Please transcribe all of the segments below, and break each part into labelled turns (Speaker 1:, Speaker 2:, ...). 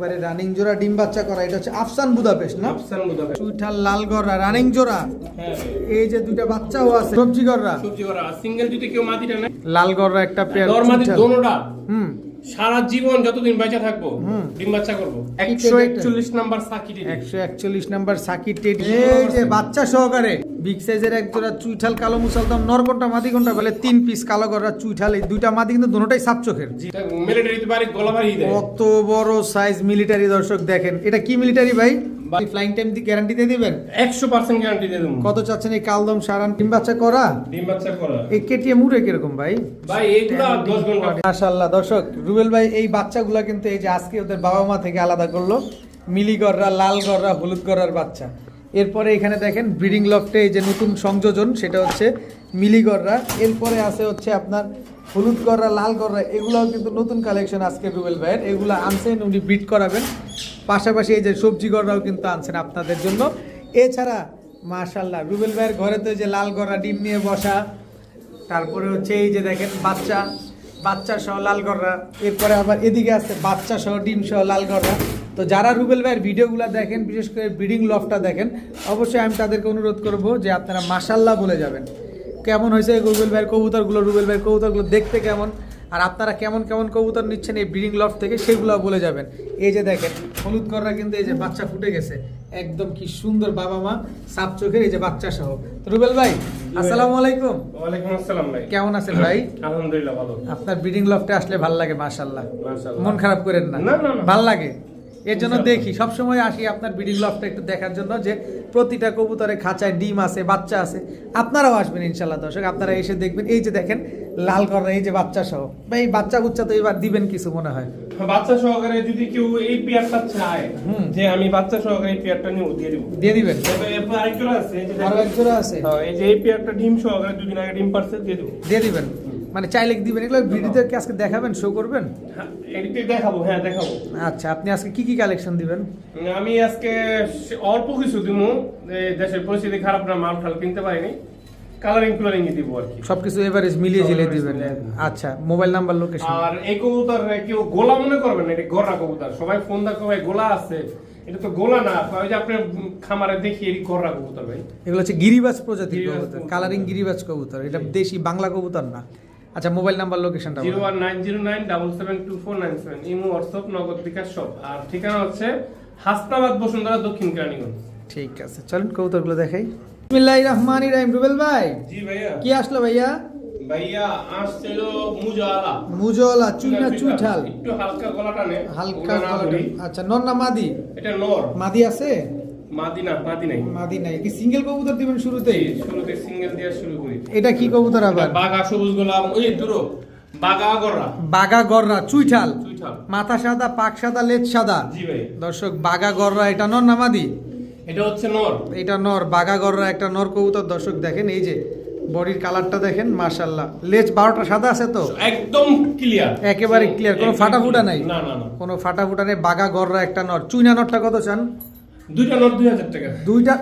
Speaker 1: এবারে রানিং জোড়া ডিম বাচ্চা করা এটা হচ্ছে আফসান বুদাপেস্ট না?
Speaker 2: আফসান
Speaker 1: লাল গররা রানিং জোড়া?
Speaker 2: হ্যাঁ
Speaker 1: এই যে দুইটা বাচ্চাও আছে সবজি গররা
Speaker 2: সবজি সিঙ্গেল যদি কেউ মাটিটা
Speaker 1: লাল গররা একটা পেয়ার।
Speaker 2: দোনোটা
Speaker 1: হুম।
Speaker 2: সারা জীবন যতদিন বেঁচে থাকব। ডিম বাচ্চা করব। একশো একচল্লিশ নাম্বার সাকিটি
Speaker 1: একশো একচল্লিশ নাম্বার সাকির টেড। এই যে বাচ্চা সহকারে। বিগ সাইজের এক জোড়া চুইঠাল কালো মুসাল মুসালদম নরকন্টা মাদি কোনটা বলে তিন পিস কালো গররা চুইঠাল এই দুইটা মাদি কিন্তু দুটোটাই সাপ চোখের। কত বড় সাইজ মিলিটারি দর্শক দেখেন। এটা কি মিলিটারি ভাই? ফ্লাইং টাইম দি গ্যারান্টি দিয়ে দিবেন?
Speaker 2: একশো পার্সেন্ট গ্যারান্টি দিয়ে দেবো।
Speaker 1: কত চাচ্ছেন এই কালদম সারান ডিম বাচ্চা করা?
Speaker 2: ডিম বাচ্চা করা।
Speaker 1: এই কেটিএম উড়ে কীরকম ভাই?
Speaker 2: ভাই এইগুলা
Speaker 1: ঘণ্টা দর্শক রুবেল ভাই এই বাচ্চাগুলা কিন্তু এই যে আজকে ওদের বাবা মা থেকে আলাদা করল। মিলি গররা লাল গররা হলুদ গররার বাচ্চা। এরপরে এখানে দেখেন ব্রিডিং লকটে এই যে নতুন সংযোজন, সেটা হচ্ছে মিলি গররা এরপরে আছে হচ্ছে আপনার হলুদ গররা লাল গররা এগুলাও কিন্তু নতুন কালেকশন আজকে রুবেল ভাইয়ের। এগুলো আনছেন, উনি ব্রিড করাবেন। পাশাপাশি এই যে সবজি গররাও কিন্তু আনছেন আপনাদের জন্য। এছাড়া মাশাল্লাহ রুবেল ভাইয়ের ঘরে তো যে লাল গররা ডিম নিয়ে বসা। তারপরে হচ্ছে এই যে দেখেন বাচ্চা বাচ্চা সহ লাল গররা এরপরে আবার এদিকে আছে বাচ্চা সহ, ডিম সহ লাল গররা তো যারা রুবেল ভাইয়ের ভিডিওগুলো দেখেন বিশেষ করে ব্রিডিং লফটা দেখেন অবশ্যই আমি তাদেরকে অনুরোধ করব যে আপনারা মাসাল্লাহ বলে যাবেন। কেমন হয়েছে রুবেল ভাইয়ের কবুতরগুলো রুবেল ভাইয়ের কবুতরগুলো দেখতে কেমন? আর আপনারা কেমন কেমন কবুতর নিচ্ছেন এই ব্রিডিং লফট থেকে সেগুলো বলে যাবেন। এই যে দেখেন হলুদ কররা কিন্তু এই যে বাচ্চা ফুটে গেছে। একদম কি সুন্দর বাবা মা সাপ চোখের এই যে বাচ্চা সহ। রুবেল ভাই আসসালামু আলাইকুম।
Speaker 2: ওয়ালাইকুম আসসালাম ভাই।
Speaker 1: কেমন আছেন ভাই?
Speaker 2: আলহামদুলিল্লাহ ভালো।
Speaker 1: আপনার ব্রিডিং লফটে আসলে ভালো লাগে
Speaker 2: মাশাআল্লাহ।
Speaker 1: মন খারাপ করেন না,
Speaker 2: না, না।
Speaker 1: ভালো লাগে? এর জন্য দেখি। সব সময় আসি আপনার ব্রিডিং লফটে একটু দেখার জন্য যে প্রতিটা কবুতরে খাঁচায় ডিম আছে বাচ্চা আছে। আপনারাও আসবেন ইনশাল্লাহ দর্শক আপনারা এসে দেখবেন। এই যে দেখেন লাল করা এই যে বাচ্চা সহ ভাই এই বাচ্চা বুচ্চা তো এবার দিবেন কিছু মনে হয়।
Speaker 2: বাচ্চা সহকারে যদি কেউ এই পেয়ারটা চায়
Speaker 1: হুম।
Speaker 2: যে আমি বাচ্চা সহকারে এই পেয়ারটা নিয়ে দিয়ে দিব।
Speaker 1: দিয়ে দিবেন?
Speaker 2: আরেকজন আছে
Speaker 1: আরও। আছে?
Speaker 2: হ্যাঁ, এই যে এই পেয়ারটা ডিম সহকারে দুদিন আগে ডিম পারছে দিয়ে দেবো।
Speaker 1: দিয়ে দিবেন? মানে চাইলে দিবেন এগুলো ভিডিওতে আজকে দেখাবেন শো করবেন?
Speaker 2: হ্যাঁ, দেখাবো হ্যাঁ দেখাবো।
Speaker 1: আচ্ছা আপনি আজকে কি কি কালেকশন দিবেন?
Speaker 2: আমি আজকে অল্প কিছু দিব দেশের পরিস্থিতি খারাপ না মাল ঠাল কিনতে পারিনি। কালারিং কুলারিং দিব আর কি।
Speaker 1: সবকিছু এভারেজ মিলিয়ে দিবেন। আচ্ছা মোবাইল নাম্বার লোকেশন
Speaker 2: আর এই কবুতর কেউ গোলা মনে করবেন এটা কবুতর। সবাই ফোন দা কবে গোলা আছে। এটা তো গোলা না ওই যে আপনি খামারে দেখি এটি গররা কবুতর ভাই।
Speaker 1: এগুলো হচ্ছে গিরিবাজ প্রজাতির কবুতর। কালারিং গিরিবাজ কবুতর। এটা দেশি বাংলা কবুতর না? আচ্ছা মোবাইল নাম্বার লোকেশনটা
Speaker 2: zero one nine zero nine double seven two four nine seven imo WhatsApp Nagad bKash সব। আর ঠিকানা হচ্ছে হাসনাবাদ বসুন্ধরা দক্ষিণ কেরানীগঞ্জ।
Speaker 1: ঠিক আছে চলুন কবুতরগুলো দেখাই। বিসমিল্লাহির রহমানির রহিম রুবেল ভাই।
Speaker 2: জি ভাইয়া।
Speaker 1: কি আসলো ভাইয়া?
Speaker 2: ভাইয়া আসছিল মুজালা
Speaker 1: মুজওয়ালা চুইনা চুইঠাল।
Speaker 2: একটু হালকা গলা টানে
Speaker 1: হালকা গলাটা। আচ্ছা নর না মাদি?
Speaker 2: এটা নর।
Speaker 1: মাদি আছে?
Speaker 2: মাদি না মাদি নাই।
Speaker 1: মাদি নাই। কি সিঙ্গেল কবুতর দিবেন শুরুতেই?
Speaker 2: শুরুতে সিঙ্গেল দিয়ে শুরু করি।
Speaker 1: এটা কি কবুতর আবার?
Speaker 2: বাগা সবুজ গোলাম। ওই দূরো বাগা গররা।
Speaker 1: চুইঠাল।
Speaker 2: চুইঠাল।
Speaker 1: মাথা সাদা পাক সাদা লেজ সাদা। দর্শক বাগা গররা এটা নর না মাদি?
Speaker 2: এটা হচ্ছে নর।
Speaker 1: এটা নর বাগা গররা একটা নর কবুতর। দর্শক দেখেন এই যে বডির কালারটা দেখেন মাশাল্লাহ লেজ বারোটা সাদা আছে তো?
Speaker 2: একদম ক্লিয়ার
Speaker 1: একেবারে clear, কোনো ফাটাফুটা নাই?
Speaker 2: না না না।
Speaker 1: কোনো ফাটা ফুটা নেই। বাগা গররা একটা নর। চুইনা নরটা কত চান?
Speaker 2: দুইটা নর দুই হাজার টাকা।
Speaker 1: দুইটা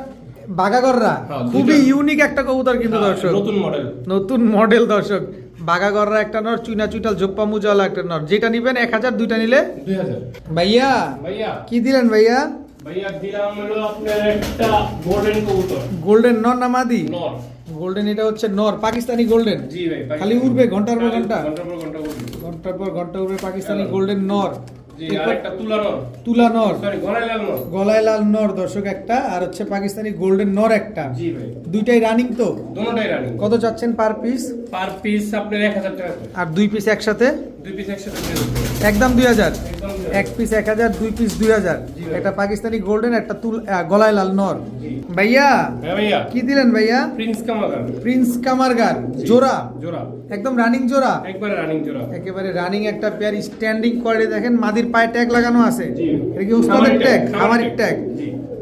Speaker 1: বাগাগররা?
Speaker 2: হ্যাঁ,
Speaker 1: খুবই ইউনিক একটা কবুতর কিন্তু
Speaker 2: হ্যাঁ,
Speaker 1: দর্শক।
Speaker 2: নতুন মডেল
Speaker 1: নতুন মডেল দর্শক। বাগাগররা একটা নর চুইনা চুইটাল জোপ্পা মুজাওয়ালা একটা নর। যেটা নিবেন এক হাজার দুইটা নিলে?
Speaker 2: দুই হাজার।
Speaker 1: ভাইয়া
Speaker 2: ভাইয়া।
Speaker 1: কি দিলেন ভাইয়া?
Speaker 2: ভাইয়া দিলাম হলো আপনার একটা গোল্ডেন কবুতর।
Speaker 1: গোল্ডেন নর না মাদি?
Speaker 2: নর।
Speaker 1: গোল্ডেন এটা হচ্ছে নর পাকিস্তানি গোল্ডেন?
Speaker 2: জি ভাই।
Speaker 1: খালি উড়বে ঘণ্টার পর ঘণ্টা।
Speaker 2: ঘণ্টার পর ঘণ্টা উঠবে
Speaker 1: ঘণ্টার পর ঘণ্টা উড়বে পাকিস্তানি গোল্ডেন নর।
Speaker 2: তুলা নর। গলায় লাল নর।
Speaker 1: দর্শক একটা আর হচ্ছে পাকিস্তানি গোল্ডেন নর একটা। দুইটাই রানিং তো? কত চাচ্ছেন পার পিস
Speaker 2: পার পিস আপনার এক হাজার টাকা
Speaker 1: আর দুই পিস একসাথে। একদম দুই হাজার? এক পিস এক হাজার দুই পিস দুই হাজার। একটা পাকিস্তানি গোল্ডেন একটা তুল গলায় লাল নর। ভাইয়া
Speaker 2: হ্যাঁ ভাইয়া।
Speaker 1: কি দিলেন ভাইয়া?
Speaker 2: প্রিন্স কামাগার
Speaker 1: প্রিন্স কামারগার জোড়া?
Speaker 2: জোড়া।
Speaker 1: একদম রানিং জোড়া?
Speaker 2: একবারে রানিং জোড়া।
Speaker 1: একেবারে রানিং একটা পেয়ার স্ট্যান্ডিং কোয়ালিটি দেখেন মাদির পায়ে ট্যাগ লাগানো আছে। এটা কি উস্তাদের ট্যাগ
Speaker 2: খামারের
Speaker 1: ট্যাগ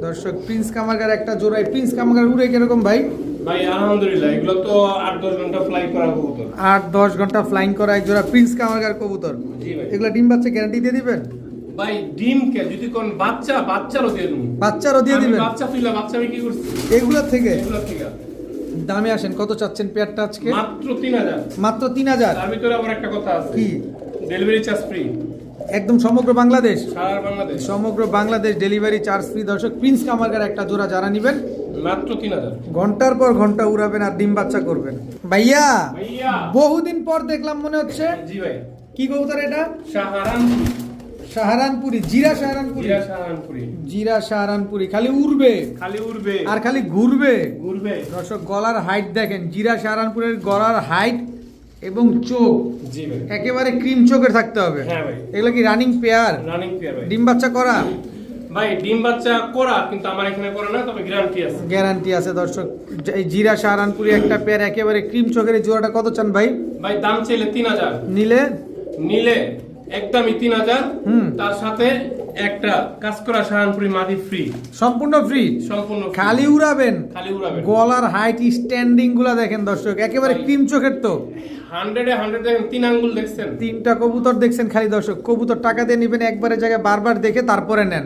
Speaker 1: দর্শক প্রিন্স কামারগার একটা জোড়ায় প্রিন্স কামারগার উড়ে কীরকম ভাই?
Speaker 2: ভাই আলহামদুলিল্লাহ এগুলো তো আট দশ ঘণ্টা ফ্লাই করা কবুতর।
Speaker 1: আট দশ ঘণ্টা ফ্লাইং করা এক জোড়া প্রিন্স কামারগার কবুতর।
Speaker 2: জি ভাই।
Speaker 1: এগুলো ডিম বাচ্চা গ্যারান্টি দিয়ে দিবেন?
Speaker 2: ভাই ডিম কে যদি কোন বাচ্চা বাচ্চারও দিয়ে দেবো।
Speaker 1: বাচ্চারও দিয়ে দিবেন?
Speaker 2: বাচ্চা তুইলা বাচ্চা আমি কি করছি?
Speaker 1: এগুলোর থেকে?
Speaker 2: এগুলো থেকে।
Speaker 1: দামে আসেন কত চাচ্ছেন পেয়ারটা আজকে?
Speaker 2: মাত্র তিন হাজার।
Speaker 1: মাত্র তিন হাজার?
Speaker 2: তার ভিতরে আবার একটা কথা আছে।
Speaker 1: কি?
Speaker 2: ডেলিভারি চার্জ ফ্রি
Speaker 1: একদম সমগ্র বাংলাদেশ?
Speaker 2: সারা বাংলাদেশ।
Speaker 1: সমগ্র বাংলাদেশ ডেলিভারি চার্জ ফ্রি দর্শক প্রিন্স কামারগার একটা জোড়া যারা নিবেন
Speaker 2: মাত্র তিন হাজার।
Speaker 1: ঘণ্টার পর ঘণ্টা উড়াবেন আর ডিম বাচ্চা করবেন। ভাইয়া
Speaker 2: ভাইয়া।
Speaker 1: বহুদিন পর দেখলাম মনে হচ্ছে
Speaker 2: জি ভাই।
Speaker 1: কি কবুতর এটা?
Speaker 2: সাহারানপুরি
Speaker 1: সাহারানপুরি জিরা সাহারানপুরি?
Speaker 2: জিরা সাহারানপুরি।
Speaker 1: জিরা সাহারানপুরি খালি উড়বে?
Speaker 2: খালি উড়বে।
Speaker 1: আর খালি ঘুরবে?
Speaker 2: ঘুরবে।
Speaker 1: দর্শক গলার হাইট দেখেন জিরা সাহারানপুরের গলার হাইট এবং চোখ।
Speaker 2: জি ভাই।
Speaker 1: একেবারে ক্রিম চোখের থাকতে হবে।
Speaker 2: হ্যাঁ ভাই।
Speaker 1: এগুলো কি রানিং পেয়ার
Speaker 2: রানিং পেয়ার ভাই।
Speaker 1: ডিম বাচ্চা করা?
Speaker 2: ভাই ডিম বাচ্চা করা কিন্তু আমার এখানে করে না তবে গ্যারান্টি আছে।
Speaker 1: গ্যারান্টি আছে দর্শক। এই জিরা সাহারানপুরি একটা পেয়ার একেবারে ক্রিম চোখের জোড়াটা কত চান ভাই?
Speaker 2: ভাই দাম চাইলে তিন হাজার।
Speaker 1: নিলে?
Speaker 2: নিলে। একদমই তিন হাজার তার সাথে একটা কাজ করা সাহানপুরি মাদি ফ্রি
Speaker 1: সম্পূর্ণ ফ্রি
Speaker 2: সম্পূর্ণ
Speaker 1: খালি উড়াবেন?
Speaker 2: খালি উড়াবে
Speaker 1: গলার হাইট স্ট্যান্ডিংগুলা দেখেন দর্শক একেবারে ক্রিম চোখের তো।
Speaker 2: হান্ড্রেডে হান্ড্রেড দেখেন তিন আঙ্গুল দেখছেন।
Speaker 1: তিনটা কবুতর দেখছেন খালি দর্শক কবুতর টাকা দিয়ে নিবেন একবারে জায়গায় বারবার দেখে তারপরে নেন।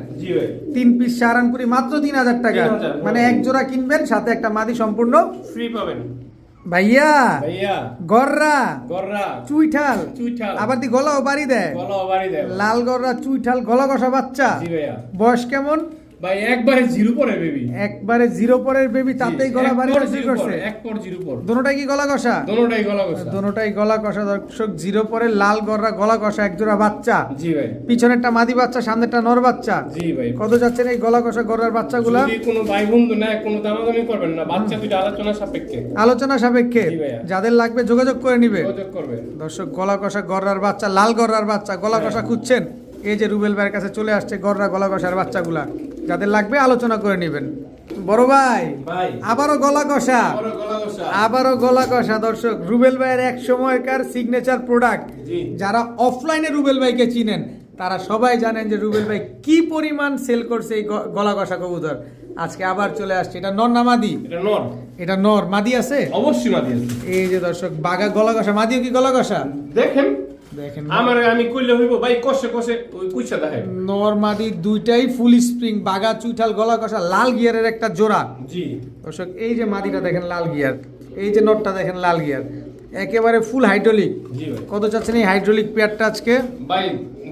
Speaker 1: তিন পিস সাহারানপুরি মাত্র তিন হাজার টাকা। মানে এক জোড়া কিনবেন সাথে একটা মাদি সম্পূর্ণ
Speaker 2: ফ্রি পাবেন।
Speaker 1: ভাইয়া
Speaker 2: ভাইয়া।
Speaker 1: গররা
Speaker 2: গররা।
Speaker 1: চুইঠাল।
Speaker 2: চুইঠাল।
Speaker 1: আবার দি গলাও বাড়ি দেয়।
Speaker 2: গলা বাড়ি দেয়।
Speaker 1: লাল গররা চুইঠাল গলা কষা বাচ্চা।
Speaker 2: জি ভাইয়া।
Speaker 1: বয়স কেমন?
Speaker 2: ভাই একবারে জিরো পরে বেবি
Speaker 1: একবারে জিরো পরের বেবি তাতেই গলা বাড়ি করছে।
Speaker 2: এক পর জিরো পর।
Speaker 1: দোনোটাই কি গলা কষা?
Speaker 2: দোনোটাই গলা বসা
Speaker 1: দোনোটাই গলা কষা। দর্শক জিরো পরে লাল গররা গলা কষা এক জোড়া বাচ্চা।
Speaker 2: জি ভাই।
Speaker 1: পিছনেরটা মাদি বাচ্চা সামনেরটা নর বাচ্চা।
Speaker 2: জি ভাই।
Speaker 1: কত যাচ্ছেন এই গলা কষা গররার বাচ্চাগুলা?
Speaker 2: যদি কোনো ভাই বন্ধু নেয় কোনো দামাদামি করবেন না। বাচ্চা দুটো আলোচনা সাপেক্ষে।
Speaker 1: আলোচনা সাপেক্ষে। যাদের লাগবে যোগাযোগ করে নিবে।
Speaker 2: যোগাযোগ করবে।
Speaker 1: দর্শক গলা কষা গররার বাচ্চা লাল গররার বাচ্চা গলা কষা খুঁজছেন? এই যে রুবেল ভাইয়ের কাছে চলে আসছে গররা গলা কষার বাচ্চাগুলা। যাদের লাগবে আলোচনা করে নেবেন। বড় ভাই আবারও গলা কষা। আবারও গলা কষা। দর্শক। রুবেল ভাইয়ের এক সময়কার সিগনেচার প্রোডাক্ট যারা অফলাইনে রুবেল ভাইকে চিনেন তারা সবাই জানেন যে রুবেল ভাই কি পরিমাণ সেল করছে এই গলা কষা কবুতর। আজকে আবার চলে আসছে। এটা নর না মাদি?
Speaker 2: এটা নর।
Speaker 1: এটা নর। মাদি আছে?
Speaker 2: অবশ্যই মাদি আছে।
Speaker 1: এই যে দর্শক বাঘা গলা কষা। মাদিও কি গলা কষা?
Speaker 2: দেখেন।
Speaker 1: দেখেন
Speaker 2: আমার আমি কইলে হইব ভাই কষে কষে ওই কুইছা দেখেন।
Speaker 1: নর মাদি দুইটাই ফুল স্প্রিং চুইঠাল গলা কষা লাল গিয়ারের একটা জোড়া।
Speaker 2: জি।
Speaker 1: দর্শক এই যে মাদিটা দেখেন লাল গিয়ার এই যে নটটা দেখেন লাল গিয়ার একেবারে ফুল হাইড্রোলিক। কত চাচ্ছেন এই হাইড্রোলিক পেয়ারটা আজকে?
Speaker 2: ভাই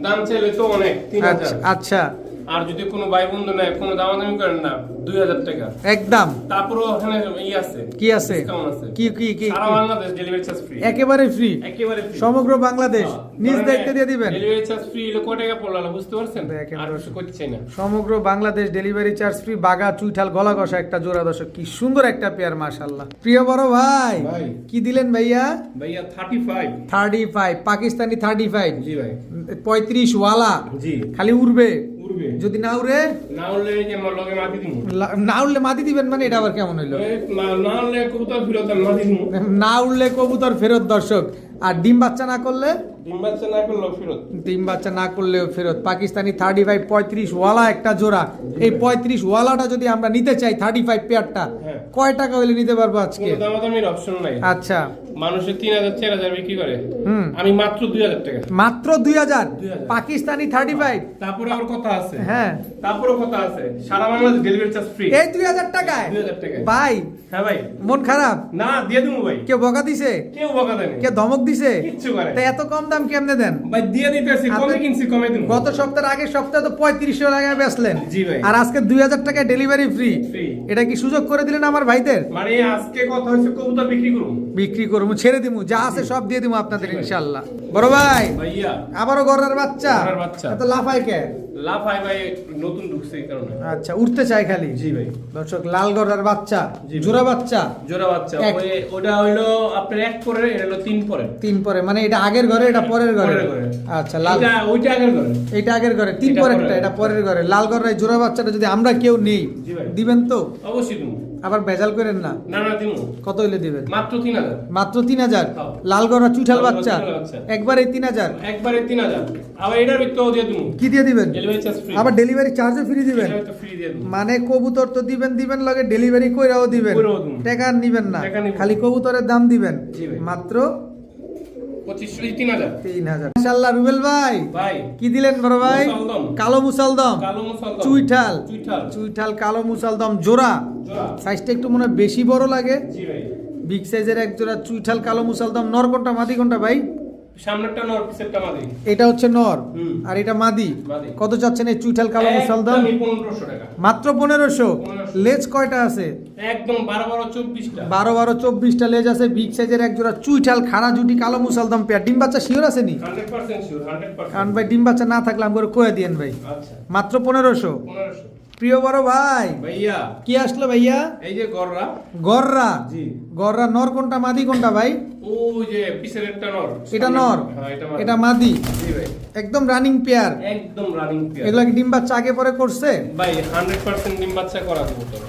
Speaker 2: দাম চাইলে তো অনেক
Speaker 1: আচ্ছা আচ্ছা।
Speaker 2: আর যদি কোনো ভাই বন্ধু নেয় কোনো দামাদামি করেন না দুই হাজার টাকা।
Speaker 1: একদম।
Speaker 2: ওখানে ই আছে।
Speaker 1: কি আছে? কি কি কি
Speaker 2: সারা বাংলাদেশ ডেলিভারি চার্জ ফ্রি
Speaker 1: একেবারে ফ্রি
Speaker 2: একেবারে।
Speaker 1: সমগ্র বাংলাদেশ।
Speaker 2: হ্যাঁ,
Speaker 1: নিজ দায়িত্বে দিয়ে দিবেন।
Speaker 2: ডেলিভারি চার্জ ফ্রি হলে কয় টাকা পড়ল বুঝতে পারছেন? আর করতে না।
Speaker 1: সমগ্র বাংলাদেশ ডেলিভারি চার্জ ফ্রি বাগা চুইঠাল গলা কষা একটা জোড়া দর্শক। কি সুন্দর একটা পেয়ার মাশাল্লাহ প্রিয় বড় ভাই
Speaker 2: ভাই।
Speaker 1: কি দিলেন ভাইয়া?
Speaker 2: ভাইয়া thirty five
Speaker 1: thirty five Pakistani thirty five
Speaker 2: জি ভাই।
Speaker 1: পঁয়ত্রিশ ওয়ালা।
Speaker 2: জি।
Speaker 1: খালি উড়বে।
Speaker 2: উড়বে।
Speaker 1: যদি না উড়ে?
Speaker 2: না উঠলে যে লগে মাটি দিমু।
Speaker 1: না উড়লে মাটি দিবেন মানে এটা আবার কেমন হইল?
Speaker 2: না- না কবুতর ফিরত মাটি দিমু।
Speaker 1: না উড়লে কবুতর ফেরত দর্শক। আর ডিম বাচ্চা না করলে?
Speaker 2: ডিম বাচ্চা না করলেও ফিরত।
Speaker 1: ডিম বাচ্চা না করলেও ফেরত। পাকিস্তানি থার্টি ফাইভ পঁয়ত্রিশ ওয়ালা একটা জোড়া। এই পঁয়ত্রিশ ওয়ালাটা যদি আমরা নিতে চাই থার্টি ফাইভ পেয়ারটা
Speaker 2: হ্যাঁ।
Speaker 1: কয় টাকা হইলে নিতে পারব আজকে?
Speaker 2: দামাদামির অপশন নাই।
Speaker 1: আচ্ছা।
Speaker 2: মানুষের তিন হাজার চার হাজার বিক্রি করে। আমি মাত্র দুই হাজার টাকা।
Speaker 1: মাত্র দুই হাজার? পাকিস্তানি থার্টি ফাইভ
Speaker 2: তারপরে আমার কথা আছে।
Speaker 1: হ্যাঁ।
Speaker 2: তারপরে কথা আছে। সারা বাংলাদেশ ডেলিভারি চার্জ ফ্রি
Speaker 1: এই দুই হাজার টাকায়?
Speaker 2: দুই হাজার টাকায়।
Speaker 1: ভাই
Speaker 2: হ্যাঁ ভাই।
Speaker 1: মন খারাপ?
Speaker 2: না দিয়ে ভাই।
Speaker 1: কেউ বকা দিছে?
Speaker 2: কেউ বকা দেয়নি
Speaker 1: কে ধমক দিছে?
Speaker 2: কিচ্ছু করে
Speaker 1: তা এত কম দাম কেমনে দেন?
Speaker 2: ভাই দিয়ে দিতেছি কমে কিনছি কমে দিমু।
Speaker 1: গত সপ্তাহের আগের সপ্তাহে তো টাকায় বেচলেন।
Speaker 2: জি ভাই।
Speaker 1: আর আজকে দুই হাজার টাকায় ডেলিভারি ফ্রি এটা কি সুযোগ করে দিলেন আমার ভাইদের?
Speaker 2: মানে আজকে কথা হচ্ছে কবুতর বিক্রি করুন।
Speaker 1: বিক্রি করব ছেড়ে দিমু যা আছে সব দিয়ে দিমু আপনাদের ইনশাল্লাহ। বড় ভাই
Speaker 2: ভাইয়া।
Speaker 1: আবারও গড়ার বাচ্চা।
Speaker 2: গড়ার বাচ্চা।
Speaker 1: এত লাফায় কে
Speaker 2: লাফাই ভাই নতুন ঢুকছে এই কারণে।
Speaker 1: আচ্ছা উঠতে চায় খালি?
Speaker 2: জি ভাই।
Speaker 1: দর্শক লাল গড়ার বাচ্চা জোড়া বাচ্চা?
Speaker 2: জোড়া বাচ্চা। ওটা হইল আপনার এক পরে এটা হলো তিন পরে
Speaker 1: তিন পরে মানে এটা আগের ঘরে এটা পরের ঘরে? আচ্ছা লাল
Speaker 2: ওইটা আগের
Speaker 1: এটা আগের ঘরে তিন পরেরটা। এটা পরের ঘরে। লাল জোড়া বাচ্চাটা যদি আমরা কেউ নেই দিবেন তো?
Speaker 2: অবশ্যই
Speaker 1: আবার বেজাল করেন না?
Speaker 2: না না দিমু
Speaker 1: কত হইলে দিবেন?
Speaker 2: মাত্র তিন হাজার।
Speaker 1: লাল তিন
Speaker 2: চুঠাল
Speaker 1: বাচ্চা। একবারে তিন হাজার?
Speaker 2: একবারে তিন হাজার। আবার এটার ভিতরেও দিয়ে দিমু।
Speaker 1: কি দিয়ে দিবেন?
Speaker 2: ডেলিভারি চার্জ ফ্রি
Speaker 1: আবার ডেলিভারি চার্জও ফ্রি দিবেন? মানে কবুতর তো দিবেন দিবেন লগে ডেলিভারি কইরাও দিবেন।
Speaker 2: টেকার
Speaker 1: টাকা নিবেন না। খালি কবুতরের দাম দিবেন। মাত্র
Speaker 2: পঁচিশশো তিন হাজার।
Speaker 1: তিন হাজার। মাশাআল্লাহ রুবেল ভাই
Speaker 2: ভাই।
Speaker 1: কি দিলেন বড় ভাই? কালো মুসালদম
Speaker 2: কালো মুসলমান
Speaker 1: চুইঠাল।
Speaker 2: চুইঠাল।
Speaker 1: চুইঠাল কালো মুসালদম জোড়া। সাইজটা একটু মনে হয় বেশি বড় লাগে।
Speaker 2: জি ভাই।
Speaker 1: বিগ সাইজের এক জোড়া চুইঠাল কালো মুসালদম নর কোনটা মাদি কোনটা ভাই।
Speaker 2: সামনেরটা নর পিছেরটা মাদি।
Speaker 1: এটা হচ্ছে নর। আর এটা মাদি। কত চাচ্ছেন এই চুইঠাল কালো মুসালদাম
Speaker 2: একদমই 1500 টাকা।
Speaker 1: মাত্র পনেরোশো?
Speaker 2: 1500
Speaker 1: লেজ কয়টা আছে?
Speaker 2: একদম 12 12 24টা
Speaker 1: বারো বারো চব্বিশটা লেজ আছে বিগ সাইজের এক জোড়া চুইঠাল খাড়া জুটি কালো মুসালদম পেয়ার। ডিম বাচ্চা শিওর আছে নি?
Speaker 2: 100% শিওর 100%
Speaker 1: কারণ ভাই ডিম বাচ্চা না থাকলে আমি করে কয়ে দিয়েন ভাই।
Speaker 2: আচ্ছা।
Speaker 1: মাত্র পনেরোশো?
Speaker 2: 1500
Speaker 1: প্রিয় বড় ভাই
Speaker 2: ভাইয়া।
Speaker 1: কি আসলো ভাইয়া?
Speaker 2: এই যে গররা।
Speaker 1: গররা?
Speaker 2: জি।
Speaker 1: গররা নর কোনটা মাদি কোনটা ভাই?
Speaker 2: ওই যে পিছের একটা নর।
Speaker 1: এটা নর?
Speaker 2: হ্যাঁ এটা মাদি। জি ভাই।
Speaker 1: একদম রানিং পেয়ার
Speaker 2: একদম রানিং পেয়ার
Speaker 1: এগুলা কি ডিম বাচ্চা আগে পরে করছে?
Speaker 2: ভাই 100% ডিম বাচ্চা করা দেবো তোরা।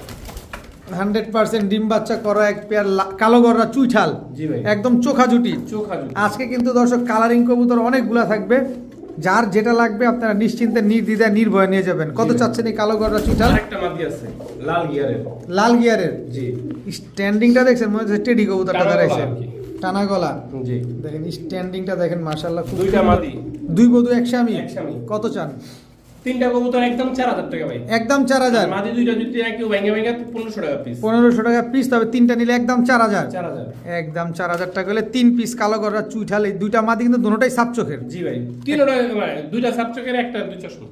Speaker 1: হান্ড্রেড পার্সেন্ট ডিম বাচ্চা করা এক পেয়ার কালো গররা চুইঠাল। একদম চোখা জুটি
Speaker 2: চোখা জুটি
Speaker 1: আজকে কিন্তু দর্শক কালারিং কবুতর অনেকগুলা থাকবে। যার যেটা লাগবে আপনারা নিশ্চিন্তে নির্দ্বিধায় নির্ভয়ে নিয়ে যাবেন। কত চাচ্ছেন এই কালো গড়া চুইঠাল
Speaker 2: আরেকটা মাদি আছে লাল গিয়ারের।
Speaker 1: লাল গিয়ারের?
Speaker 2: জি।
Speaker 1: স্ট্যান্ডিংটা দেখছেন? মনে হচ্ছে টেডি কবুতরটা দাঁড়াইছে টানা গলা?
Speaker 2: জি।
Speaker 1: দেখেন স্ট্যান্ডিংটা দেখেন মাশাআল্লাহ খুব
Speaker 2: দুইটা মাদি।
Speaker 1: দুই বধু এক স্বামী?
Speaker 2: এক স্বামী।
Speaker 1: কত চান?
Speaker 2: তিনটা কবুতর একদম 4000 টাকা ভাই।
Speaker 1: একদম চার হাজার।
Speaker 2: মাদি দুইটা যদি ভেঙে ভেঙে 1500 টাকা পিস
Speaker 1: পনেরোশো টাকা পিস তবে তিনটা নিলে একদম চার হাজার।
Speaker 2: 4000
Speaker 1: একদম চার হাজার টাকা হলে তিন পিস কালো গররা চুইঠাল দুইটা মাদি কিন্তু দুটোটাই সাপ চোখের।
Speaker 2: জি ভাই তিনটা মানে দুইটা সাবচকের একটা দুই চশমা।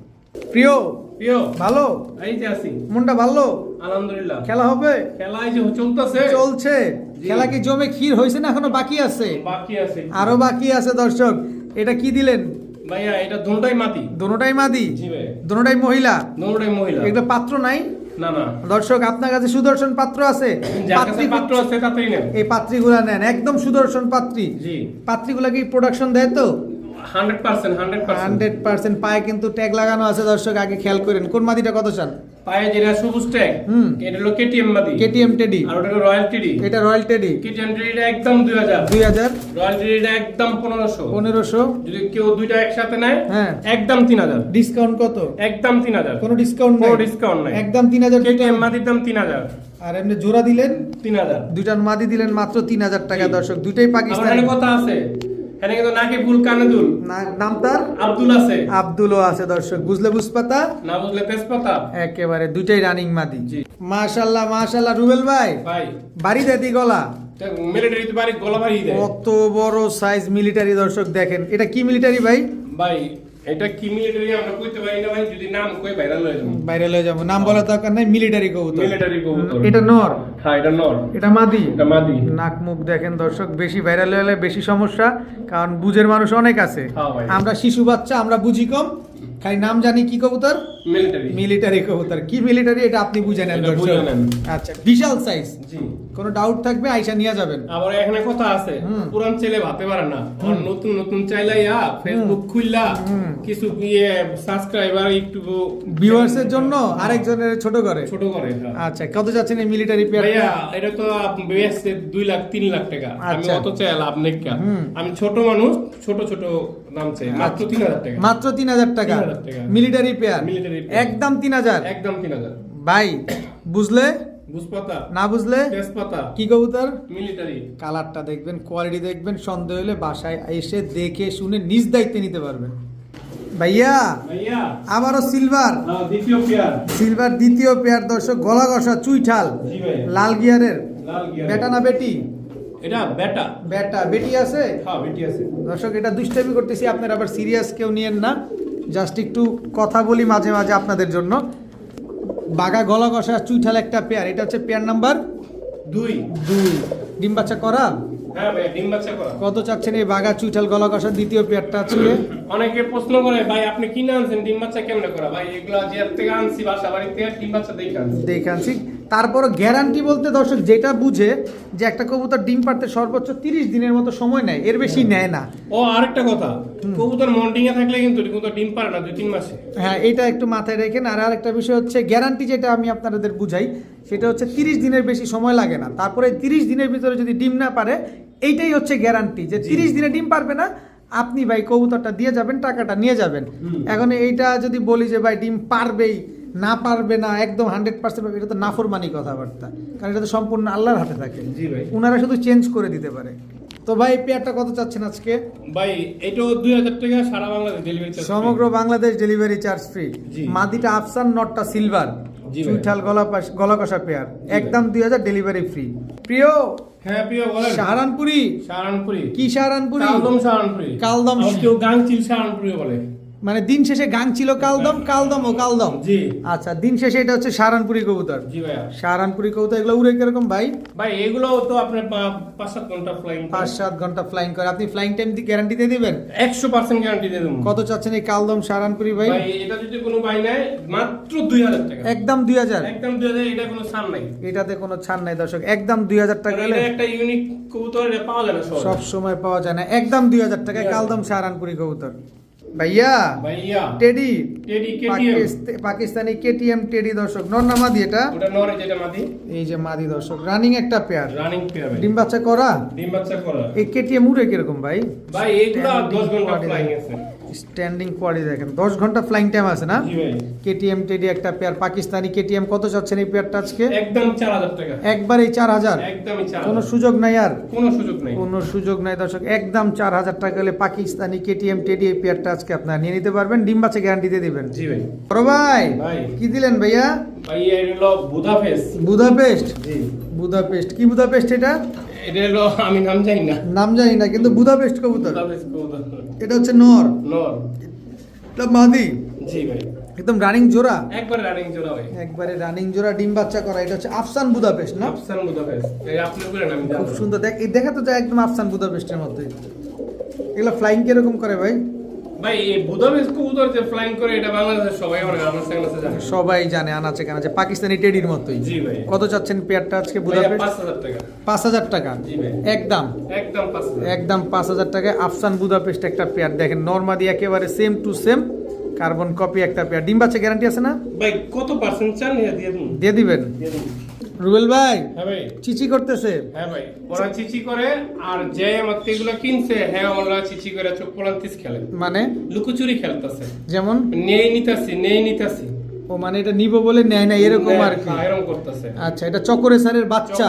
Speaker 1: প্রিয়
Speaker 2: প্রিয়
Speaker 1: ভালো?
Speaker 2: এই যে আছি।
Speaker 1: মনটা ভালো?
Speaker 2: আলহামদুলিল্লাহ।
Speaker 1: খেলা হবে?
Speaker 2: খেলা এই যে চলতেছে।
Speaker 1: চলছে। খেলা কি জমে ক্ষীর হয়েছে না এখনও বাকি আছে?
Speaker 2: বাকি আছে।
Speaker 1: আরও বাকি আছে দর্শক। এটা কি দিলেন?
Speaker 2: ভাইয়া এটা
Speaker 1: দুটোটাই মাদি
Speaker 2: জি ভাই।
Speaker 1: দুটোটাই মহিলা?
Speaker 2: দুটোই মহিলা।
Speaker 1: এগুলো পাত্র নাই?
Speaker 2: না না।
Speaker 1: দর্শক আপনার কাছে সুদর্শন পাত্র আছে? পাত্রী
Speaker 2: পাত্র আছে তাতেই নেন।
Speaker 1: এই পাত্রীগুলা নেন। একদম সুদর্শন পাত্রী।
Speaker 2: জি।
Speaker 1: পাত্রীগুলা কি প্রোডাকশন দেয় তো?
Speaker 2: Hundred percent hundred percent.
Speaker 1: Hundred percent পায়ে কিন্তু ট্যাগ লাগানো আছে দর্শক আগে খেয়াল করেন। কোন মাদিটা কত চান
Speaker 2: পায়ে যেটা সবুজ ট্যাগ এটা হলো কেটিএম মাদি
Speaker 1: কেটিএম টেডি
Speaker 2: আর ওটা রয়্যাল টিডি
Speaker 1: এটা রয়্যাল টেডি
Speaker 2: কেটিএম টিডিটা একদম দুই হাজার।
Speaker 1: দুই হাজার।
Speaker 2: রয়্যাল টিডিটা একদম পনেরোশো।
Speaker 1: পনেরোশো।
Speaker 2: যদি কেউ দুইটা একসাথে নেয়
Speaker 1: হ্যাঁ।
Speaker 2: একদম
Speaker 1: ডিসকাউন্ট কত?
Speaker 2: একদম
Speaker 1: কোনো ডিসকাউন্ট
Speaker 2: কোনো
Speaker 1: নেই?
Speaker 2: ডিসকাউন্ট নাই।
Speaker 1: একদম তিন হাজার
Speaker 2: কেটিএম মাদির দাম তিন হাজার।
Speaker 1: আর এমনি জোড়া দিলেন?
Speaker 2: তিন হাজার।
Speaker 1: দুইটার মাদি দিলেন মাত্র তিন হাজার টাকা দর্শক। দুইটাই
Speaker 2: আমার
Speaker 1: পাকিস্তানি।
Speaker 2: কথা আছে। এখানে কিন্তু নাকি ভুল কানে দুল
Speaker 1: নাম তার?
Speaker 2: আব্দুল আছে।
Speaker 1: আব্দুলও আছে দর্শক। বুঝলে বুঝপাতা?
Speaker 2: না বুঝলে তেজপাতা?
Speaker 1: একেবারে দুইটাই রানিং মাদি।
Speaker 2: জি।
Speaker 1: মাশাআল্লাহ মাশাল্লাহ রুবেল ভাই।
Speaker 2: ভাই।
Speaker 1: বাড়ি দেদি গলা?
Speaker 2: মিলিটারিতে বাড়ি গলা বাড়ি দেয়।
Speaker 1: কত বড় সাইজ মিলিটারি দর্শক দেখেন। এটা কি মিলিটারি ভাই?
Speaker 2: ভাই এটা কি মিলিটারি আমরা কইতে পারি না ভাই? যদি নাম কই ভাইরাল হয়ে যাবে।
Speaker 1: বাইরে লয়ে যাব। নাম বলা দরকার নাই মিলিটারি কবুতর।
Speaker 2: মিলিটারি কবুতর।
Speaker 1: এটা নর।
Speaker 2: হ্যাঁ এটা নর।
Speaker 1: এটা মাদি।
Speaker 2: এটা মাদি।
Speaker 1: নাক মুখ দেখেন দর্শক বেশি ভাইরাল হলে বেশি সমস্যা কারণ বুঝের মানুষ অনেক আছে।
Speaker 2: হ্যাঁ
Speaker 1: আমরা শিশু বাচ্চা আমরা বুঝি কম। খালি নাম জানি কি কবুতর?
Speaker 2: মিলিটারি
Speaker 1: মিলিটারি কবুতর। কি মিলিটারি এটা আপনি বুঝে নেন। আচ্ছা বিশাল সাইজ
Speaker 2: জি।
Speaker 1: কোনো ডাউট থাকবে আইসা নিয়ে যাবেন।
Speaker 2: আবার এখানে কথা আছে পুরান ছেলে ভাতে পারে না। নতুন নতুন চাইলাইয়া ফেসবুক খুললা কিছু ইয়ে সাবস্ক্রাইবার একটু
Speaker 1: ভিউয়ার্স এর জন্য আরেকজনের ছোট করে
Speaker 2: ছোট করে হ্যাঁ।
Speaker 1: আচ্ছা কত যাচ্ছেন এই মিলিটারি
Speaker 2: ভাইয়া
Speaker 1: পেয়ার
Speaker 2: এটা তো বেশ বেচছে দুই লাখ তিন লাখ টাকা। আমি
Speaker 1: আচ্ছা।
Speaker 2: অত চাই লাভ নেই কা। আমি ছোট মানুষ ছোট ছোট দাম চাই। মাত্র তিন হাজার টাকা।
Speaker 1: মাত্র তিন হাজার টাকা।
Speaker 2: 3,000 টাকা।
Speaker 1: মিলিটারি পেয়ার একদম তিন হাজার।
Speaker 2: একদম তিন হাজার।
Speaker 1: ভাই বুঝলে?
Speaker 2: বুঝপাতা।
Speaker 1: না বুঝলে?
Speaker 2: তেজপাতা।
Speaker 1: কি কবুতর?
Speaker 2: মিলিটারি
Speaker 1: কালারটা দেখবেন কোয়ালিটি দেখবেন সন্দেহ হলে বাসায় এসে দেখে শুনে নিজ দায়িত্বে নিতে পারবেন। ভাইয়া আবারও সিলভার
Speaker 2: হ্যাঁ, দ্বিতীয় পেয়ার
Speaker 1: সিলভার দ্বিতীয় পেয়ার দর্শক গলা গসা চুইঠাল। লাল গিয়ারের। বেটা না বেটি?
Speaker 2: এটা বেটা
Speaker 1: বেটা বেটি আছে?
Speaker 2: হ্যাঁ বেটি আছে।
Speaker 1: দর্শক এটা দুষ্টামি করতেছি আপনারা আবার সিরিয়াস কেউ নিয়েন না। জাস্ট একটু কথা বলি মাঝে মাঝে আপনাদের জন্য। বাঘা গলা কষা চুইঠাল একটা পেয়ার এটা হচ্ছে পেয়ার নাম্বার
Speaker 2: দুই।
Speaker 1: দুই। ডিম বাচ্চা করা?
Speaker 2: হ্যাঁ ডিম বাচ্চা
Speaker 1: কত চাচ্ছেন এই বাঘা চুইঠাল গলা কষা দ্বিতীয় পেয়ারটা আছে
Speaker 2: অনেকে প্রশ্ন করে ভাই আপনি কিনে আনছেন? ডিম বাচ্চা কেমনে করা? ভাই এগুলা যে থেকে আনছি বাসা বাড়ি থেকে ডিম বাচ্চা দেখে আনছি।
Speaker 1: দেখানছি তারপরও গ্যারান্টি বলতে দর্শক যেটা বুঝে যে একটা কবুতর ডিম পারতে সর্বোচ্চ তিরিশ দিনের মতো সময় নেয় এর বেশি নেয় না।
Speaker 2: ও আরেকটা কথা কবুতর মন্টিং এ থাকলে কিন্তু কবুতর ডিম পারে না দুই তিন মাসে।
Speaker 1: হ্যাঁ এটা একটু মাথায় রেখেন। আর আরেকটা বিষয় হচ্ছে গ্যারান্টি যেটা আমি আপনাদের বুঝাই সেটা হচ্ছে তিরিশ দিনের বেশি সময় লাগে না। তারপরে তিরিশ দিনের ভিতরে যদি ডিম না পারে এইটাই হচ্ছে গ্যারান্টি যে তিরিশ দিনে ডিম পারবে না আপনি ভাই কবুতরটা দিয়ে যাবেন টাকাটা নিয়ে যাবেন। এখন এইটা যদি বলি যে ভাই ডিম পারবেই না পারবে না একদম হান্ড্রেড পার্সেন্ট এটা তো নাফরমানি কথাবার্তা। কারণ এটা তো সম্পূর্ণ আল্লাহর হাতে থাকে।
Speaker 2: জি ভাই।
Speaker 1: ওনারা শুধু চেঞ্জ করে দিতে পারে। তো ভাই পেয়ারটা কত চাচ্ছেন আজকে?
Speaker 2: ভাই এটাও দুই হাজার টাকা সারা বাংলাদেশ ডেলিভারি
Speaker 1: সমগ্র বাংলাদেশ ডেলিভারি চার্জ ফ্রি মাদিটা আফসান নটটা সিলভার চুইঠাল গলা গলা কষা পেয়ার একদম দুই হাজার ডেলিভারি ফ্রি প্রিয়
Speaker 2: হ্যাঁ প্রিয় বলেন।
Speaker 1: সাহারানপুরি?
Speaker 2: সাহারানপুরি।
Speaker 1: কি সাহারানপুরি?
Speaker 2: কালদম সাহারানপুরি।
Speaker 1: কালদম।
Speaker 2: কেউ গাংচিল সাহারানপুরি বলে।
Speaker 1: মানে দিন শেষে গাং ছিল কালদম কালদম ও কালদম।
Speaker 2: জি।
Speaker 1: আচ্ছা দিন শেষে এটা হচ্ছে সাহারানপুরি কবুতর।
Speaker 2: জি ভাইয়া।
Speaker 1: সাহারানপুরি কবুতর এগুলো উড়ে কীরকম ভাই?
Speaker 2: ভাই এগুলো তো আপনার পাঁচ সাত ঘণ্টা ফ্লাইং
Speaker 1: পাঁচ সাত ঘণ্টা ফ্লাইং করে। আপনি ফ্লাইং টাইম গ্যারান্টি দিয়ে দিবেন?
Speaker 2: একশো পার্সেন্ট গ্যারান্টি দিয়ে দেবো।
Speaker 1: কত চাচ্ছেন এই কালদম সাহারানপুরি ভাই?
Speaker 2: ভাই এটা যদি কোনো ভাই নেয় মাত্র দুই হাজার টাকা।
Speaker 1: একদম দুই হাজার?
Speaker 2: একদম দুই হাজার এটা কোনো ছাড় নাই।
Speaker 1: এটাতে কোনো ছাড় নাই দর্শক। একদম দুই হাজার টাকা হলে
Speaker 2: এটা একটা ইউনিক কবুতর এটা পাওয়া যায় না
Speaker 1: সব সময় পাওয়া যায় না। একদম দুই হাজার টাকায় কালদম সাহারানপুরি কবুতর। ভাইয়া?
Speaker 2: ভাইয়া।
Speaker 1: টেডি?
Speaker 2: টেডি কেটিএম
Speaker 1: পাকিস্তা- পাকিস্তানি কেটিএম টেডি দর্শক। নর না মাদি এটা?
Speaker 2: ওটা নর যেটা মাদি।
Speaker 1: এই যে মাদি দর্শক। রানিং একটা পেয়ার
Speaker 2: রানিং পেয়ার
Speaker 1: ডিম বাচ্চা করা?
Speaker 2: ডিম বাচ্চা করা।
Speaker 1: এই কেটিএম উড়ে কীরকম ভাই?
Speaker 2: ভাই এগুলো 10 ঘণ্টা ফ্লাইং আছে।
Speaker 1: স্ট্যান্ডিং কোয়ারি দেখেন। দশ ঘণ্টা ফ্লাইং টাইম আছে না? কেটিএম টেডি একটা পেয়ার পাকিস্তানি কেটিএম কত চাচ্ছেন এই পেয়ারটা আজকে?
Speaker 2: একদম চার হাজার টাকা।
Speaker 1: একবার এই চার হাজার? কোনো সুযোগ নাই আর?
Speaker 2: কোনো সুযোগ নেই।
Speaker 1: কোনো সুযোগ নাই দর্শক। একদম চার হাজার টাকা হলে পাকিস্তানি কেটিএম টেডি এই পেয়ারটা আজকে আপনারা নিয়ে নিতে পারবেন। ডিম বাচ্চা গ্যারান্টি দিয়ে দিবেন।
Speaker 2: জি ভাই।
Speaker 1: বড় ভাই। কি দিলেন ভাইয়া?
Speaker 2: ভাই এটা হলো বুদাফেস
Speaker 1: বুদাপেস্ট
Speaker 2: জি।
Speaker 1: বুদাপেস্ট কি বুদাপেস্ট এটা?
Speaker 2: এটা হলো আমি নাম জানি না।
Speaker 1: নাম জানি না কিন্তু বুদাপেস্ট কবুতর।
Speaker 2: বুদাপেস্ট কবুতর।
Speaker 1: এটা হচ্ছে নর।
Speaker 2: নর।
Speaker 1: এটা মাদি।
Speaker 2: জি ভাই।
Speaker 1: একদম রানিং জোড়া।
Speaker 2: একবার রানিং জোড়া ভাই।
Speaker 1: একবারে রানিং জোড়া ডিম বাচ্চা করা। এটা হচ্ছে আফসান বুদাপেস্ট না?
Speaker 2: আফসান বুদাপেস্ট। এই আপনি করে নাম
Speaker 1: খুব সুন্দর। দেখ এই দেখা তো যায় একদম আফসান বুদাপেস্টের মধ্যে। এগুলো ফ্লাইং কীরকম করে ভাই?
Speaker 2: ভাই এই কবুতর যে ফ্লাইং করে এটা বাংলাদেশের সবাই জানে।
Speaker 1: সবাই জানে আনাচে কানাচে। পাকিস্তানি টেডির মতোই।
Speaker 2: জি ভাই।
Speaker 1: কত চাচ্ছেন পেয়ারটা আজকে বুদাপেস্ট
Speaker 2: পাঁচ হাজার টাকা।
Speaker 1: পাঁচ হাজার টাকা?
Speaker 2: জি ভাই।
Speaker 1: একদম।
Speaker 2: একদম পাঁচ হাজার।
Speaker 1: একদম টাকায় আফসান বুদাপেস্ট একটা পেয়ার। দেখেন নর্মাদি একেবারে same to same carbon copy একটা পেয়ার। ডিম বাচ্চা গ্যারান্টি আছে না?
Speaker 2: ভাই কত পার্সেন্ট চান দিয়ে
Speaker 1: দিবেন? রুবেল ভাই
Speaker 2: হ্যাঁ ভাই।
Speaker 1: চিচি করতেছে।
Speaker 2: হ্যাঁ ভাই ওরা চিচি করে আর যে আমার এগুলো কিনছে হ্যাঁ ওরা চিচি করে চোখ পলান্তিস খেলে।
Speaker 1: মানে?
Speaker 2: লুকোচুরি খেলতেছে।
Speaker 1: যেমন?
Speaker 2: নেই নিতাছি নেই নিতাছি।
Speaker 1: ও মানে এটা নিব বলে নেয় না এরকম আর কি।
Speaker 2: হ্যাঁ, এরকম করতেছে।
Speaker 1: আচ্ছা এটা চকরে স্যারের বাচ্চা?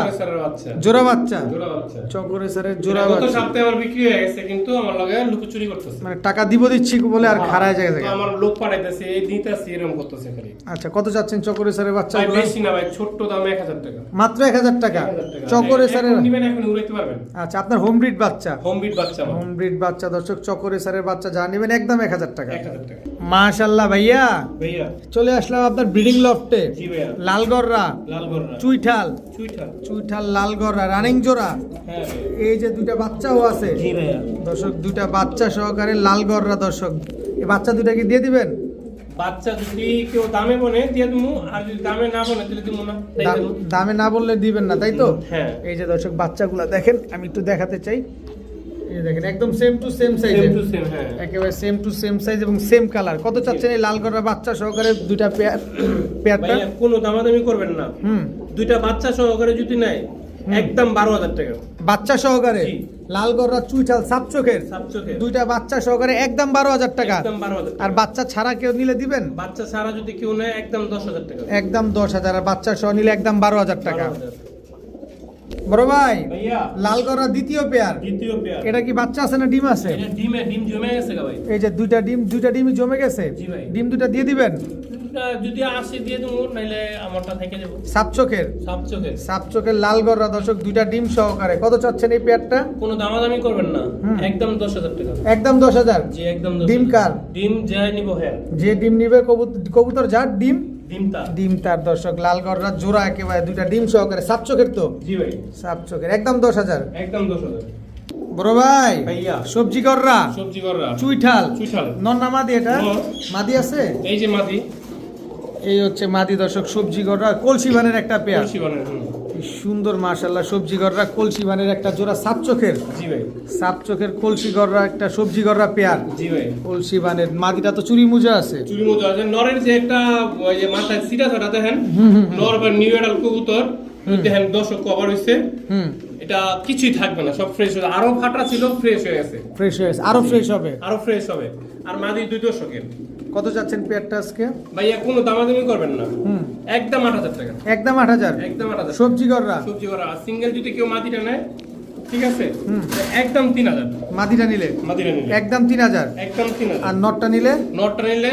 Speaker 1: জোড়া বাচ্চা?
Speaker 2: জোড়া বাচ্চা।
Speaker 1: চকরে স্যারের
Speaker 2: জোড়া গত
Speaker 1: বাচ্চা।
Speaker 2: সপ্তাহে আমার বিক্রি হয়ে গেছে কিন্তু আমার লগে লুকোচুরি করতেছে।
Speaker 1: মানে টাকা দিব দিচ্ছি বলে আর খারায় যায়
Speaker 2: তো আমার লোক পাঠাইতেছে এই দিতেছি এরকম করতেছে খালি।
Speaker 1: আচ্ছা কত চাচ্ছেন চকরে স্যারের বাচ্চা
Speaker 2: ভাই বেশি না ভাই ছোট্ট দাম এক হাজার টাকা।
Speaker 1: মাত্র এক হাজার টাকা?
Speaker 2: 1000 টাকা।
Speaker 1: চকরে স্যারের
Speaker 2: নিবেন এখন উড়াইতে পারবেন।
Speaker 1: আচ্ছা আপনার হোম ব্রিড বাচ্চা?
Speaker 2: হোম বিট বাচ্চা
Speaker 1: হোম ব্রিড বাচ্চা দর্শক চকরে স্যারের বাচ্চা যা নেবেন একদম এক হাজার টাকা।
Speaker 2: এক হাজার টাকা।
Speaker 1: মাশাল্লাহ ভাইয়া।
Speaker 2: ভাইয়া।
Speaker 1: চলে আসলাম আপনার ব্রিডিং লফটে। লালগড়রা। চুইঠাল। চুইঠাল। লালগড়রা রানিং জোড়া
Speaker 2: হ্যাঁ
Speaker 1: এই যে দুইটা বাচ্চাও আছে। দর্শক দুইটা বাচ্চা সহকারে লালগড়রা দর্শক। এই বাচ্চা দুইটা কি দিয়ে দিবেন?
Speaker 2: বাচ্চা যদি কেউ দামে বনে দিয়ে দিমু। আর যদি দামে না বনে তাহলে দিমু না।
Speaker 1: দামে না বললে দিবেন না তাই তো?
Speaker 2: হ্যাঁ।
Speaker 1: এই যে দর্শক বাচ্চাগুলা দেখেন আমি একটু দেখাতে চাই। এই দেখেন একদম same to same size
Speaker 2: same to same হ্যাঁ।
Speaker 1: একেবারে সেম টু সেম সাইজ এবং সেম কালার কত চাচ্ছেন এই লালগড়রা বাচ্চা সহকারে দুইটা পেয়ার পেয়ারটা
Speaker 2: কোনো দামাদামি করবেন না।
Speaker 1: হুম।
Speaker 2: দুইটা বাচ্চা সহকারে যদি নেয় একদম বারো হাজার টাকা।
Speaker 1: বাচ্চা সহকারে? লালগড়রা চুইঠাল সাপ চোখের? দুইটা বাচ্চা সহকারে একদম বারো হাজার টাকা। আর বাচ্চা ছাড়া কেউ নিলে দিবেন?
Speaker 2: বাচ্চা ছাড়া যদি কেউ নেয় একদম দশ হাজার টাকা।
Speaker 1: একদম দশ হাজার। আর বাচ্চা সহ নিলে একদম বারো হাজার টাকা।
Speaker 2: 12,000
Speaker 1: বড় ভাই
Speaker 2: ভাইয়া।
Speaker 1: লালগড়রা দ্বিতীয় পেয়ার।
Speaker 2: দ্বিতীয় পেয়ার।
Speaker 1: এটা কি বাচ্চা আছে না ডিম আছে?
Speaker 2: ডিমে ডিম জমে গেছে ভাই।
Speaker 1: এই যে দুইটা ডিম দুইটা ডিমই জমে গেছে। ডিম দুইটা দিয়ে দিবেন?
Speaker 2: যদি আসে দিয়ে দেবো নাইলে আমারটা থেকে যাব
Speaker 1: সাপ চোখের?
Speaker 2: সাত চোখে
Speaker 1: সাপ দর্শক দুইটা ডিম সহকারে। কত চাচ্ছেন এই পেয়ারটা?
Speaker 2: কোনো দামাদামি করবেন না। একদম দশ হাজার টাকা।
Speaker 1: একদম দশ হাজার?
Speaker 2: জি একদম
Speaker 1: ডিম কার?
Speaker 2: ডিম যাই নিব হ্যাঁ।
Speaker 1: যে ডিম নিবে কবুতর যার ডিম
Speaker 2: ডিম
Speaker 1: তার দর্শক লালগড়রা জোড়া একেবারে দুইটা ডিম সহকারে সাত চোখের তো?
Speaker 2: জি ভাই।
Speaker 1: সাপ চোখের একদম দশ হাজার?
Speaker 2: একদম দশ হাজার।
Speaker 1: বড় ভাই সবজি কররা
Speaker 2: সবজি কররা
Speaker 1: চুইঠাল।
Speaker 2: চুইঠাল।
Speaker 1: নন্না মাদি এটা? মাদি আছে?
Speaker 2: এই যে মাদি।
Speaker 1: এই হচ্ছে মাদি দর্শক সবজি গড়রা কলসি ভানের একটা পেয়ার।
Speaker 2: কলসি।
Speaker 1: কি সুন্দর মাশাল্লাহ সবজি গড়রা কলসি ভানের একটা জোড়া সাপ চোখের।
Speaker 2: জি ভাই।
Speaker 1: সাপ চোখের কলসি গড়রা একটা সবজি গড়রা পেয়ার।
Speaker 2: জি ভাই।
Speaker 1: কলসি ভানের মাদিটা তো চুরি মুজা আছে।
Speaker 2: চুরি আছে। নরের যে একটা ওই যে মাথায় সিটা ছটা দেখেন। নর বা নিউ এডাল কবুতর। দেখেন দর্শক কভার হইছে।
Speaker 1: হুম।
Speaker 2: এটা কিছুই থাকবে না সব ফ্রেশ হয়ে আরও ফাটা ছিল ফ্রেশ হয়ে গেছে।
Speaker 1: ফ্রেশ হয়েছে আরও ফ্রেশ হবে।
Speaker 2: আরও ফ্রেশ হবে। আর মাদি দুই দর্শকের।
Speaker 1: কত যাচ্ছেন পেয়ারটা আজকে?
Speaker 2: ভাইয়া কোনো দামাদামি করবেন না।
Speaker 1: হুম।
Speaker 2: একদম আট হাজার টাকা।
Speaker 1: একদম আট হাজার?
Speaker 2: একদম আট হাজার।
Speaker 1: সবজি গড়রা
Speaker 2: সবজি করা সিঙ্গেল যদি কেউ মাটিটা নেয় ঠিক আছে?
Speaker 1: হুম।
Speaker 2: একদম তিন হাজার।
Speaker 1: মাটিটা নিলে?
Speaker 2: মাটিটা নিলে।
Speaker 1: একদম তিন হাজার?
Speaker 2: একদম তিন
Speaker 1: আর
Speaker 2: হাজার
Speaker 1: নটটা নিলে?
Speaker 2: নটটা নিলে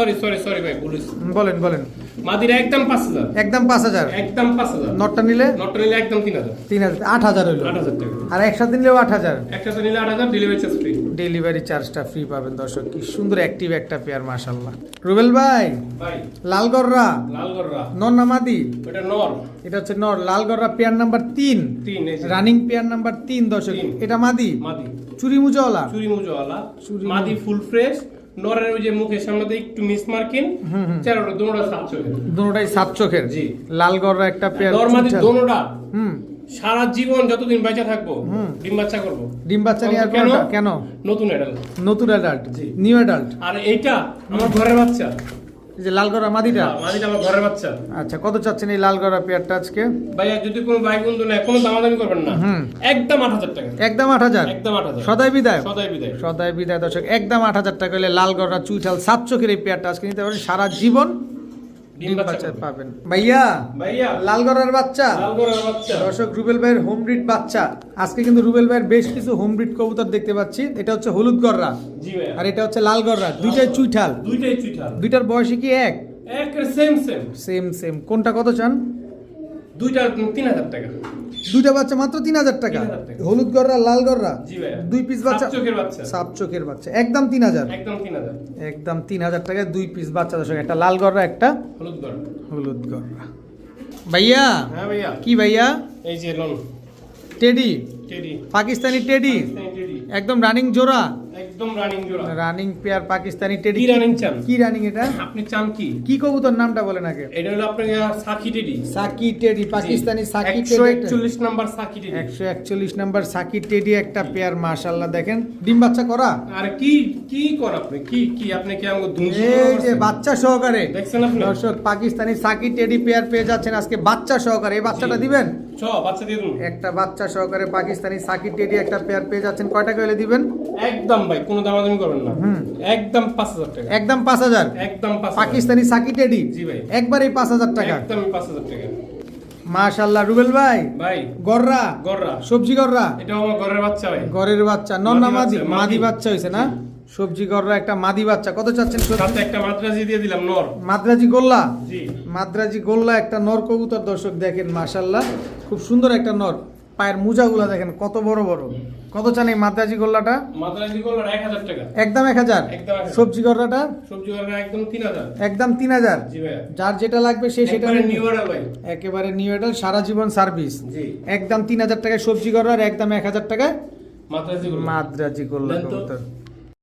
Speaker 2: সরি সরি সরি ভাই
Speaker 1: হুম, বলেন বলেন।
Speaker 2: মাদিরা একদম পাঁচ হাজার।
Speaker 1: একদম পাঁচ হাজার?
Speaker 2: একদম পাঁচ হাজার।
Speaker 1: নটটা নিলে?
Speaker 2: নটটা নিলে একদম তিন হাজার।
Speaker 1: তিন হাজার আট হাজার হইল।
Speaker 2: আট হাজার টাকা।
Speaker 1: আর একসাথে নিলেও আট হাজার?
Speaker 2: একসাথে নিলে আট হাজার ডেলিভারি চার্জ ফ্রি
Speaker 1: ডেলিভারি চার্জটা ফ্রি পাবেন দর্শক। কি সুন্দর অ্যাক্টিভ একটা পেয়ার মাশাল্লাহ রুবেল ভাই
Speaker 2: ভাই।
Speaker 1: লালগররা
Speaker 2: লালগররা
Speaker 1: নর নামাদি
Speaker 2: ওটা নর।
Speaker 1: এটা হচ্ছে নর। লালগররা পেয়ার নাম্বার তিন।
Speaker 2: তিন এই যে।
Speaker 1: রানিং পেয়ার নাম্বার তিন দর্শক। এটা মাদি?
Speaker 2: মাদি।
Speaker 1: চুরি মুজওয়ালা?
Speaker 2: চুরি মুজোওয়ালা। মাদি ফুল ফ্রেশ নরের ওই যে মুখের সামনে একটু মিস মার্কিং চারটা। চারোটা সাত চোখের।
Speaker 1: দুটোটাই সাত চোখের।
Speaker 2: জি।
Speaker 1: লালগররা একটা পেয়ার
Speaker 2: নর মাদি দোনোটা
Speaker 1: হুম।
Speaker 2: সারা জীবন যতদিন বেঁচে থাকব। ডিম বাচ্চা করব।
Speaker 1: ডিম বাচ্চা নিয়ে
Speaker 2: কেন?
Speaker 1: কেন?
Speaker 2: নতুন এডাল
Speaker 1: নতুন অ্যাডাল্ট
Speaker 2: জি।
Speaker 1: নিউ অ্যাডাল্ট
Speaker 2: আর এইটা আমার ঘরের বাচ্চা।
Speaker 1: যে লালগররা মাদিটা?
Speaker 2: মাদিটা আমার ঘরের বাচ্চা।
Speaker 1: আচ্ছা কত চাচ্ছেন এই লালগররা পেয়ারটা আজকে?
Speaker 2: ভাইয়া যদি কোনো ভাই বন্ধু নেয় কোনো দামাদামি করবেন না। একদম আট হাজার টাকা।
Speaker 1: একদম আট হাজার?
Speaker 2: একদম আট হাজার।
Speaker 1: সদাই বিদায়
Speaker 2: সদাই বিদায়
Speaker 1: সদাই বিদায় দর্শক একদম আট হাজার টাকা হলে লালগড়া চুইঠাল সাত চোখের এই পেয়ারটা আজকে নিতে পারেন সারা জীবন।
Speaker 2: ডিম
Speaker 1: ডিম
Speaker 2: বাচ্চা
Speaker 1: বাচ্চা পাবেন। ভাইয়া
Speaker 2: ভাইয়া।
Speaker 1: লালগড়ার বাচ্চা।
Speaker 2: লাল ঘরের বাচ্চা।
Speaker 1: দর্শক রুবেল ভাইয়ের হোম ব্রিড বাচ্চা। আজকে কিন্তু রুবেল ভাইয়ের বেশ কিছু হোম ব্রিড কবুতর দেখতে পাচ্ছি। এটা হচ্ছে হলুদ গররা
Speaker 2: জি ভাইয়া।
Speaker 1: আর এটা হচ্ছে লাল গররা দুইটাই চুইঠাল।
Speaker 2: দুইটাই চুইঠাল।
Speaker 1: দুইটার বয়সে কি এক?
Speaker 2: সেম সেম
Speaker 1: সেম কোনটা কত চান?
Speaker 2: দুইটা তিন হাজার টাকা।
Speaker 1: দুইটা বাচ্চা মাত্র তিন হাজার টাকা? হলুদ গররা লাল গররা দুই পিস বাচ্চা?
Speaker 2: সাত চোখের বাচ্চা।
Speaker 1: সাপ চোখের বাচ্চা। একদম তিন হাজার?
Speaker 2: একদম তিন হাজার।
Speaker 1: একদম তিন হাজার টাকায় দুই পিস বাচ্চা দর্শক একটা লাল গররা একটা
Speaker 2: হলুদ ঘর
Speaker 1: হলুদ গররা ভাইয়া?
Speaker 2: হ্যাঁ ভাইয়া।
Speaker 1: কি ভাইয়া?
Speaker 2: এই যে লোন।
Speaker 1: টেডি?
Speaker 2: টেডি?
Speaker 1: পাকিস্তানি টেডি। একদম রানিং জোড়া?
Speaker 2: একদম রানিং জোড়া।
Speaker 1: রানিং পেয়ার পাকিস্তানি টেডি
Speaker 2: কি রানিং চান?
Speaker 1: কি রানিং এটা?
Speaker 2: আপনি চান কি?
Speaker 1: কি কবুতর নামটা বলেন আগে?
Speaker 2: এটা হলো আপনার সাকি টেডি
Speaker 1: সাকি টেডি পাকিস্তানি সাকি টেডি
Speaker 2: একচল্লিশ নাম্বার সাকি টেডি
Speaker 1: একশো একচল্লিশ নাম্বার সাকি টেডি একটা পেয়ার মাশাল্লাহ দেখেন। ডিম বাচ্চা করা?
Speaker 2: আর কি কি কর আপনি? কি কি আপনি কি আমাকে ধুমসি
Speaker 1: এই যে বাচ্চা সহকারে।
Speaker 2: দেখছেন আপনি?
Speaker 1: দর্শক পাকিস্তানি সাকি টেডি পেয়ার পেয়ে যাচ্ছেন আজকে বাচ্চা সহকারে। এই বাচ্চাটা দিবেন?
Speaker 2: চ বাচ্চা দিয়ে
Speaker 1: একটা বাচ্চা সহকারে পাকিস্তানি সাকি টেডি একটা পেয়ার পেয়ে যাচ্ছেন। করে দিবেন?
Speaker 2: একদম ভাই কোনো দামাদামি করবেন না। একদম পাঁচ হাজার টাকা।
Speaker 1: একদম পাঁচ হাজার?
Speaker 2: একদম পাঁচ হাজার।
Speaker 1: পাকিস্তানি সাকি টেডি?
Speaker 2: জি ভাই।
Speaker 1: একবারই পাঁচ হাজার টাকা।
Speaker 2: একদম পাঁচ হাজার টাকা।
Speaker 1: মাশাল্লাহ রুবেল ভাই।
Speaker 2: ভাই।
Speaker 1: গররা।
Speaker 2: গররা।
Speaker 1: সবজি গররা।
Speaker 2: এটা আমার ঘরের বাচ্চা ভাই।
Speaker 1: ঘরের বাচ্চা। নন্না মাদি
Speaker 2: মাদি।
Speaker 1: মাদি বাচ্চা হয়েছে না? সবজি গররা একটা মাদি বাচ্চা। কত চাচ্ছেন
Speaker 2: সাথে একটা মাদ্রাজি দিয়ে দিলাম নর।
Speaker 1: মাদ্রাজি গোল্লা?
Speaker 2: জি।
Speaker 1: মাদ্রাজি গোল্লা একটা নর কবুতর দর্শক দেখেন মাশাল্লাহ খুব সুন্দর একটা নর। পায়ের মোজাগুলা দেখেন কত বড় বড়। কত চান এই মাদ্রাজি গোল্লাটা?
Speaker 2: মাদ্রাজি করল এক হাজার টাকা।
Speaker 1: একদম এক হাজার?
Speaker 2: একদম এক হাজার।
Speaker 1: সবজি গররাটা
Speaker 2: সবজি ঘরের একদম তিন হাজার।
Speaker 1: একদম তিন হাজার?
Speaker 2: জি ভাইয়া।
Speaker 1: যার যেটা লাগবে সে সেটা।
Speaker 2: নিউ অর্ডার ভাই।
Speaker 1: একেবারে নিউ এডাল সারা জীবন সার্ভিস
Speaker 2: জি।
Speaker 1: একদম তিন হাজার টাকায় সবজি গররা আর একদম এক হাজার টাকায়
Speaker 2: মাদ্রাজি করল
Speaker 1: মাদ্রাজি গোল্লা কবুতর।